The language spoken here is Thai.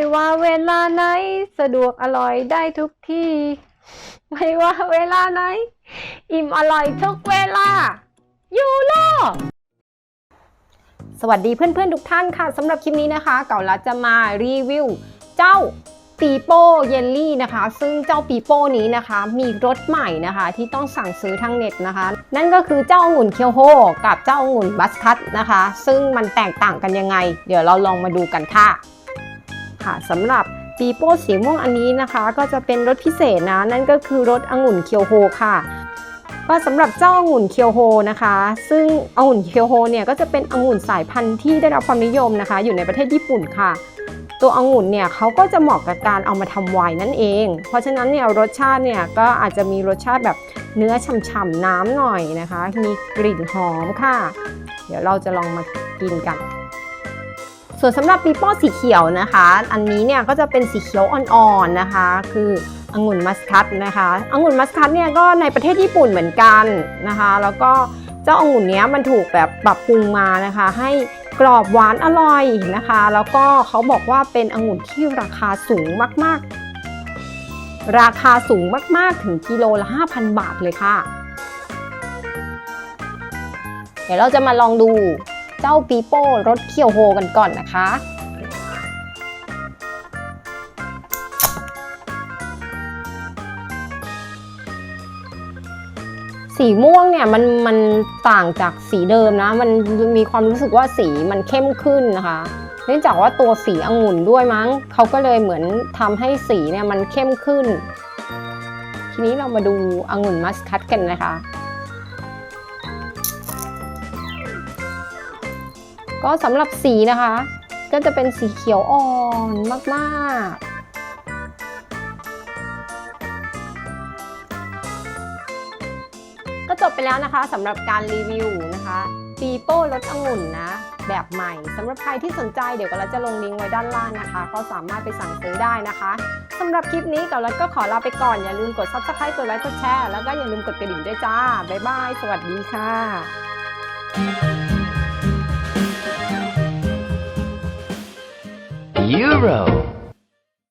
ไม่ว่าเวลาไหน สะดวกอร่อยได้ทุกที่ ไม่ว่าเวลาไหน อิ่มอร่อยทุกเวลา ยูโรสวัสดีเพื่อนๆทุกท่านค่ะสำหรับคลิปนี้นะคะ เก่าลัดจะมารีวิว เจ้าปีโป้เยลลี่นะคะ ซึ่งเจ้าปีโป้นี้นะคะ มีรสใหม่นะคะ ที่ต้องสั่งซื้อทางเน็ตนะคะ นั่นก็คือเจ้าองุ่นเคียวโฮกับเจ้าองุ่นบัสคัตนะคะ ซึ่งมันแตกต่างกันยังไง เดี๋ยวเราลองมาดูกันค่ะ ค่ะสำหรับปีโป้สีม่วงอันนี้นะคะ ก็จะเป็นรสพิเศษนะ นั่นก็คือรสองุ่นเคียวโฮค่ะก็สำหรับเจ้าองุ่นเคียวโฮนะคะ ซึ่งองุ่นเคียวโฮเนี่ยก็จะเป็นองุ่นสายพันธุ์ที่ได้รับความนิยมนะคะ อยู่ในประเทศญี่ปุ่นค่ะ ตัวองุ่นเนี่ยเขาก็จะเหมาะกับการเอามาทำไวน์นั่นเอง เพราะฉะนั้นเนี่ยรสชาติเนี่ยก็อาจจะมีรสชาติแบบเนื้อฉ่ำๆน้ำหน่อยนะคะ มีกลิ่นหอมค่ะ เดี๋ยวเราจะลองมากินกัน ส่วนสำหรับปีโป้สีเขียวนะคะ อันนี้เนี่ยก็จะเป็นสีเขียวอ่อนๆนะคะ คือองุ่นมัสคัตนะคะองุ่นมัสคัตเนี่ยก็ในประเทศญี่ปุ่นเหมือนกันนะคะ แล้วก็เจ้าองุ่นเนี้ยมันถูกแบบปรับปรุงมานะคะ ให้กรอบหวานอร่อยนะคะ แล้วก็เขาบอกว่าเป็นองุ่นที่ราคาสูงมากๆ ราคาสูงมากๆถึงกิโลละ 5,000 บาทเลยค่ะ เดี๋ยวเราจะมาลองดู เจ้าปีโป้รสเคียวโฮกันก่อนนะคะ สีม่วงเนี่ยมันมันต่างจากสีเดิมนะ มันมีความรู้สึกว่าสีมันเข้มขึ้นนะคะเนื่องจากว่าตัวสีองุ่นด้วยมั้งเขาก็เลยเหมือนทำให้สีเนี่ยมันเข้มขึ้น ทีนี้เรามาดูองุ่นมัสคัตกันนะคะ ก็สำหรับสีนะคะ ก็จะเป็นสีเขียวอ่อนมากๆก็จบไปแล้วนะคะสำหรับการรีวิวนะคะปีโป้รสองุ่นนะ แบบใหม่สำหรับใครที่สนใจเดี๋ยวก็เราจะลงลิงก์ไว้ด้านล่างนะคะ ก็สามารถไปสั่งซื้อได้นะคะสำหรับคลิปนี้กับรัฐก็ขอลาไปก่อน อย่าลืมกด subscribe กดไลค์กดแชร์แล้วก็อย่าลืมกดกระดิ่งด้วยจ้า บ๊ายบาย สวัสดีค่ะ tomorrow.